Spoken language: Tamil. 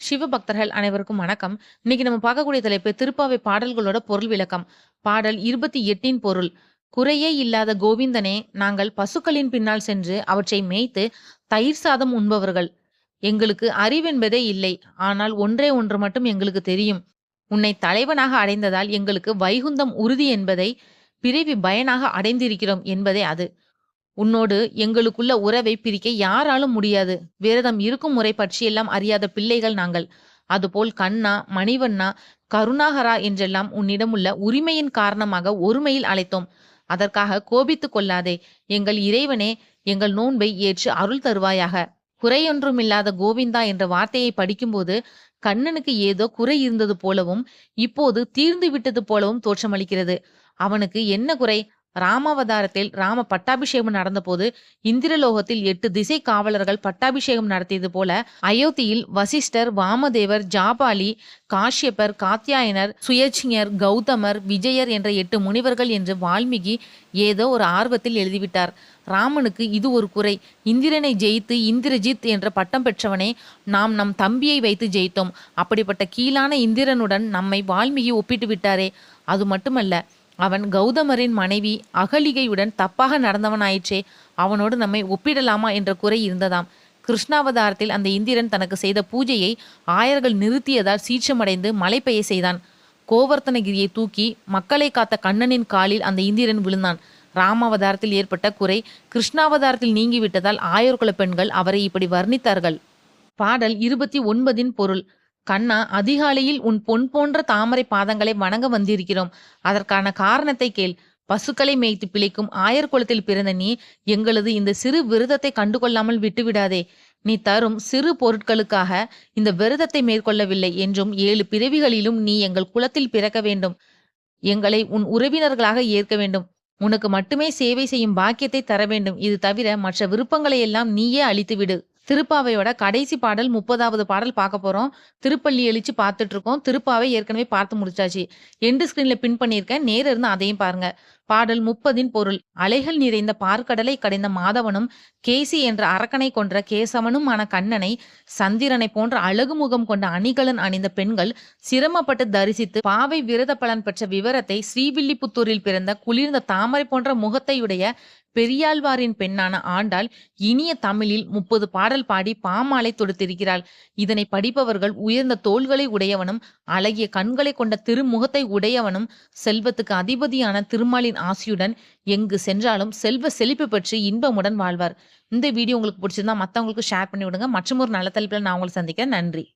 சிவபக்தர்கள் அனைவருக்கும் வணக்கம். இன்னைக்கு நம்ம பார்க்கக்கூடிய தலைப்பு திருப்பாவை பாடல்களோட பொருள் விளக்கம். பாடல் இருபத்தி எட்டின் பொருள். குறையே இல்லாத கோவிந்தனே நாங்கள் பசுக்களின் பின்னால் சென்று அவற்றை மேய்த்து தயிர் சாதம் உண்பவர்கள். எங்களுக்கு அறிவென்பதே இல்லை. ஆனால் ஒன்றே ஒன்று மட்டும் எங்களுக்கு தெரியும். உன்னை தலைவனாக அடைந்ததால் எங்களுக்கு வைகுந்தம் உறுதி என்பதை பிறவி பயனாக அடைந்திருக்கிறோம் என்பதே அது. உன்னோடு எங்களுக்குள்ள உறவை பிரிக்க யாராலும் முடியாது. விரதம் இருக்கும் முறை பற்றியெல்லாம் அறியாத பிள்ளைகள் நாங்கள். அதுபோல் கண்ணா மணிவண்ணா கருணாகரா என்றெல்லாம் உன்னிடமுள்ள உரிமையின் காரணமாக ஒருமையில் அழைத்தோம். அதற்காக கோபித்துக் கொள்ளாதே. எங்கள் இறைவனே எங்கள் நோன்பை ஏற்று அருள் தருவாயாக. குறையொன்றுமில்லாத கோவிந்தா என்ற வார்த்தையை படிக்கும்போது கண்ணனுக்கு ஏதோ குறை இருந்தது போலவும் இப்போது தீர்ந்து விட்டது போலவும் தோற்றமளிக்கிறது. அவனுக்கு என்ன குறை? ராமாவதாரத்தில் ராம பட்டாபிஷேகம் நடந்தபோது இந்திரலோகத்தில் எட்டு திசை காவலர்கள் பட்டாபிஷேகம் நடத்தியது போல அயோத்தியில் வசிஷ்டர் வாமதேவர் ஜாபாலி காஷ்யப்பர் காத்தியாயனர் சுயச்சியர் கௌதமர் விஜயர் என்ற எட்டு முனிவர்கள் என்று வால்மீகி ஏதோ ஒரு ஆர்வத்தில் எழுதிவிட்டார். ராமனுக்கு இது ஒரு குறை. இந்திரனை ஜெயித்து இந்திரஜித் என்ற பட்டம் பெற்றவனே நாம் நம் தம்பியை வைத்து ஜெயித்தோம். அப்படிப்பட்ட கீழான இந்திரனுடன் நம்மை வால்மீகி ஒப்பிட்டு விட்டாரே. அது மட்டுமல்ல அவன் கௌதமரின் மனைவி அகலிகையுடன் தப்பாக நடந்தவனாயிற்றே அவனோடு நம்மை ஒப்பிடலாமா என்ற குறை இருந்ததாம். கிருஷ்ணாவதாரத்தில் அந்த இந்திரன் தனக்கு செய்த பூஜையை ஆயர்கள் நிறுத்தியதால் சீற்றமடைந்து மலை பெய்ய செய்தான். கோவர்த்தனகிரியை தூக்கி மக்களை காத்த கண்ணனின் காலில் அந்த இந்திரன் விழுந்தான். ராமாவதாரத்தில் ஏற்பட்ட குறை கிருஷ்ணாவதாரத்தில் நீங்கிவிட்டதால் ஆயர்குல பெண்கள் அவரை இப்படி வர்ணித்தார்கள். பாடல் இருபத்தி ஒன்பதின் பொருள். கண்ணா அதிகாலையில் உன் பொன் போன்ற தாமரை பாதங்களை வணங்க வந்திருக்கிறோம். அதற்கான காரணத்தை கேள். பசுக்களை மேய்த்து பிழைக்கும் ஆயர் குலத்தில் பிறந்த நீ எங்களது இந்த சிறு விரதத்தை கண்டுகொள்ளாமல் விட்டுவிடாதே. நீ தரும் சிறு பொருட்களுக்காக இந்த விரதத்தை மேற்கொள்ளவில்லை என்றும் ஏழு பிறவிகளிலும் நீ எங்கள் குலத்தில் பிறக்க வேண்டும். எங்களை உன் உறவினர்களாக ஏற்க வேண்டும். உனக்கு மட்டுமே சேவை செய்யும் பாக்கியத்தை தர வேண்டும். இது தவிர மற்ற விருப்பங்களை எல்லாம் நீயே அழித்துவிடு திருப்பாவையோட கடைசி பாடல் முப்பதாவது பாடல் பார்க்க போறோம். திருப்பள்ளி எழுச்சி பார்த்துட்டு இருக்கோம். திருப்பாவை ஏற்கனவே பார்த்து முடிச்சாச்சு. எண்டு ஸ்கிரீன்ல பின் பண்ணியிருக்கேன். நேர இருந்து அதையும் பாருங்க. பாடல் முப்பதின் பொருள். அலைகள் நிறைந்த பார்க்கடலை கடைந்த மாதவனும் கேசி என்ற அரக்கனை கொன்ற கேசவனுமான கண்ணனை சந்திரனை போன்ற அழகு முகம் கொண்ட அணிகலன் அணிந்த பெண்கள் சிரமப்பட்டு தரிசித்து பாவை விரத பலன் பெற்ற விவரத்தை ஸ்ரீவில்லிபுத்தூரில் பிறந்த குளிர்ந்த தாமரை போன்ற முகத்தையுடைய பெரியாழ்வாரின் பெண்ணான ஆண்டாள் இனிய தமிழில் முப்பது பாடல் பாடி பாமாலை தொடுத்திருக்கிறாள். இதனை படிப்பவர்கள் உயர்ந்த தோள்களை உடையவனும் அழகிய கண்களை கொண்ட திருமுகத்தை உடையவனும் செல்வத்துக்கு அதிபதியான திருமாலின் ஆசியுடன் எங்கு சென்றாலும் செல்வ செழிப்பு பற்றி இன்பமுடன் வாழ்வார். இந்த வீடியோ உங்களுக்கு பிடிச்சிருந்தா மற்றவங்களுக்கு ஷேர் பண்ணி விடுங்க மற்றும் ஒரு நல்ல தலைப்பில் நான் உங்களை சந்திக்கிறேன். நன்றி.